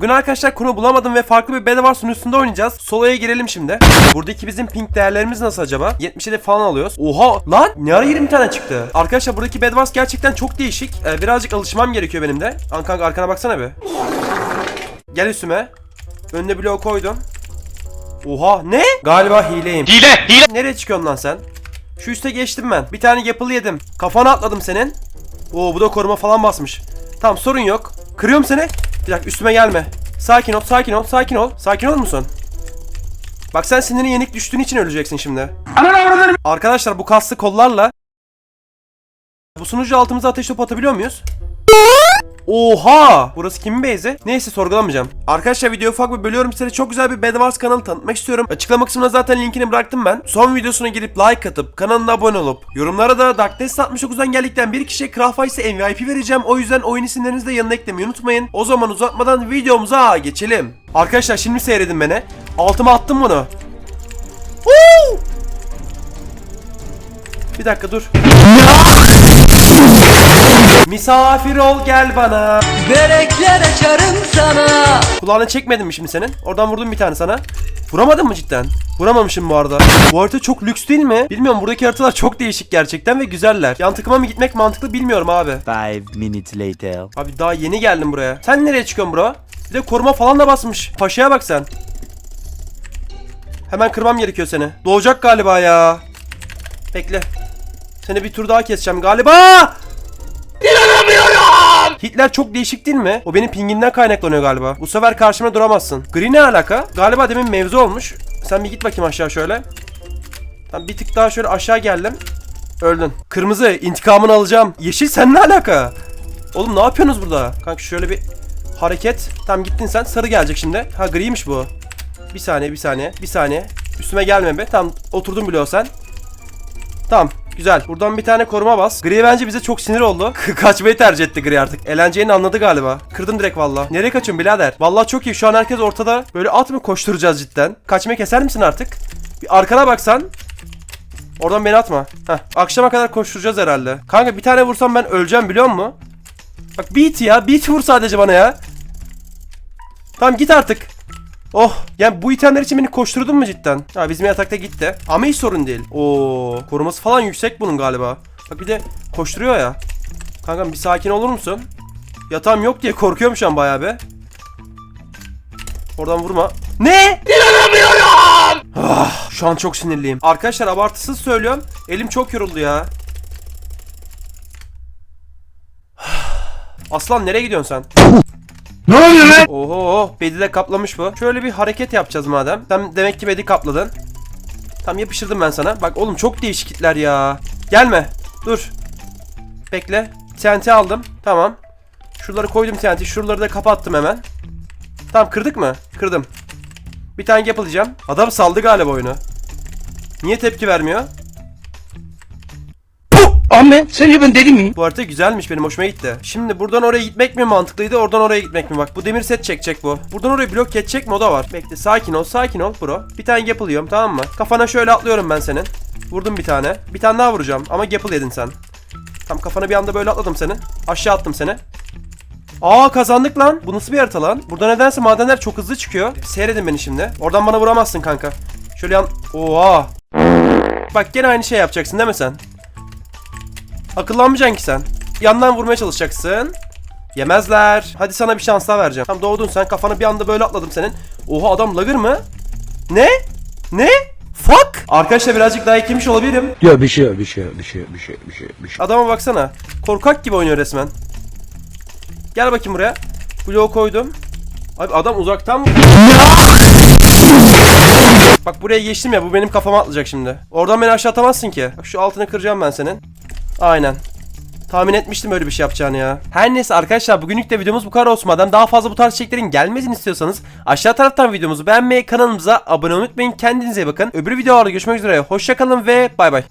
Bugün arkadaşlar konu bulamadım ve farklı bir Bedwars'ın üstünde oynayacağız. Solo'ya girelim şimdi. Buradaki bizim ping değerlerimiz nasıl acaba? 77 falan alıyoruz. Oha lan ne ara 20 tane çıktı. Arkadaşlar buradaki Bedwars gerçekten çok değişik. Ee, birazcık alışmam gerekiyor benim de. An kanka arkana baksana bir. Gel üstüme. Önüne bloğu koydum. Oha ne? Galiba hileyim. Hile, hile. Nereye çıkıyorsun lan sen? Şu üste geçtim ben. Bir tane yapılı yedim. Kafana atladım senin. Oo bu da koruma falan basmış. Tamam sorun yok. Kırıyorum seni. Bir dakika üstüme gelme. Sakin ol, sakin ol, sakin ol. Sakin olur musun? Bak sen sinirin yenik düştüğün için öleceksin şimdi. Arkadaşlar bu kaslı kollarla bu sunucu altımıza ateş topu atabiliyor muyuz? Oha! Burası kimin base'i? Neyse sorgulamayacağım. Arkadaşlar videoyu ufak bir bölüyorum size çok güzel bir Bed Wars kanalı tanıtmak istiyorum. Açıklama kısmına zaten linkini bıraktım ben. Son videosuna girip like atıp kanalına abone olup yorumlara da Darkness 69'dan geldikten bir kişiye Craft Ice'e MVP vereceğim. O yüzden oyun isimlerinizi de yanına eklemeyi unutmayın. O zaman uzatmadan videomuza geçelim. Arkadaşlar şimdi seyredin beni. Altıma attım bunu. Bir dakika dur. Misafir ol gel bana. Börekler açarım sana Kulağını çekmedim mi şimdi senin? Oradan vurdum bir tane sana. Vuramadın mı cidden? Vuramamışım bu arada. Bu harita çok lüks değil mi? Bilmiyorum buradaki haritalar çok değişik gerçekten ve güzeller. Yan takıma mı gitmek mantıklı bilmiyorum abi. Five minutes later. Abi daha yeni geldim buraya. Sen nereye çıkıyorsun bro? Bir de koruma falan da basmış. Paşaya bak sen. Hemen kırmam gerekiyor seni. Doğacak galiba ya. Bekle. Seni bir tur daha keseceğim galiba. Hitler çok değişik değil mi? O benim pingimden kaynaklanıyor galiba. Bu sefer karşıma duramazsın. Gri ne alaka? Galiba demin mevzu olmuş. Sen bir git bakayım aşağı şöyle. Tamam bir tık daha şöyle aşağı geldim. Öldün. Kırmızı intikamını alacağım. Yeşil sen ne alaka? Oğlum ne yapıyorsunuz burada? Kanka şöyle bir hareket. Tam gittin sen. Sarı gelecek şimdi. Ha griymiş bu. Bir saniye bir saniye. Bir saniye. Üstüme gelme be. Tam oturdun bile o. Tamam. Güzel. Buradan bir tane koruma bas. Gri bence bize çok sinir oldu. Kaçmayı tercih etti Gri artık. Eğlenceyi anladı galiba. Kırdım direkt valla. Nereye kaçıyorsun birader? Valla çok iyi. Şu an herkes ortada. Böyle at mı koşturacağız cidden? Kaçmayı keser misin artık? Bir arkana baksan. Oradan beni atma. Heh. Akşama kadar koşturacağız herhalde. Kanka bir tane vursam ben öleceğim biliyor musun? Bak beat ya. Beat vur sadece bana ya. Tamam git artık. Oh yani bu itemler için beni koşturdun mu cidden? Ha bizim yatakta gitti. Ama hiç sorun değil. Oo koruması falan yüksek bunun galiba. Bak bir de koşturuyor ya. Kankam bir sakin olur musun? Yatağım yok diye korkuyorum şu an bayağı be. Oradan vurma. Ne? İnanamıyorum. Ah, şu an çok sinirliyim. Arkadaşlar abartısız söylüyorum. Elim çok yoruldu ya. Aslan nereye gidiyorsun sen? Ne oluyor lan? Oho bedi de kaplamış bu. Şöyle bir hareket yapacağız madem. Sen demek ki bedi kapladın. Tam yapıştırdım ben sana. Bak oğlum çok değişik kitler ya. Gelme. Dur. Bekle. TNT aldım. Tamam. Şuraları koydum TNT. Şuraları da kapattım hemen. Tamam kırdık mı? Kırdım. Bir tane yapılacağım. Adam saldı galiba oyunu. Niye tepki vermiyor? Ahmet, sence ben deli miyim? Bu harita güzelmiş benim hoşuma gitti. Şimdi buradan oraya gitmek mi mantıklıydı oradan oraya gitmek mi bak bu demir set çekecek bu. Buradan oraya blok geçecek mi o da var. Bekle sakin ol sakin ol bro. Bir tane yapılıyorum tamam mı? Kafana şöyle atlıyorum ben senin. Vurdum bir tane. Bir tane daha vuracağım ama yapıl yedin sen. Tam kafana bir anda böyle atladım senin. Aşağı attım seni. Aa kazandık lan. Bu nasıl bir harita lan? Burada nedense madenler çok hızlı çıkıyor. Seyredin beni şimdi. Oradan bana vuramazsın kanka. Şöyle yan... Oha. Bak gene aynı şey yapacaksın değil mi sen? Akıllanmayacaksın ki sen. Yandan vurmaya çalışacaksın. Yemezler. Hadi sana bir şans daha vereceğim. Tam doğdun sen kafana bir anda böyle atladım senin. Oha adam lagır mı? Ne? Ne? Fuck! Arkadaşlar birazcık daha eklemiş olabilirim. Ya bir şey, bir şey, bir şey, bir şey, bir şey, bir şey. Adama baksana. Korkak gibi oynuyor resmen. Gel bakayım buraya. Bloğu koydum. Abi adam uzaktan. Bak buraya geçtim ya bu benim kafama atlayacak şimdi. Oradan beni aşağı atamazsın ki. Bak şu altını kıracağım ben senin. Aynen. Tahmin etmiştim öyle bir şey yapacağını ya. Her neyse arkadaşlar bugünlük de videomuz bu kadar olsun. Daha fazla bu tarz içeriklerin gelmesini istiyorsanız aşağı taraftan videomuzu beğenmeyi, kanalımıza abone olmayı unutmayın. Kendinize iyi bakın. Öbür videolarda görüşmek üzere. Hoşçakalın ve bay bay.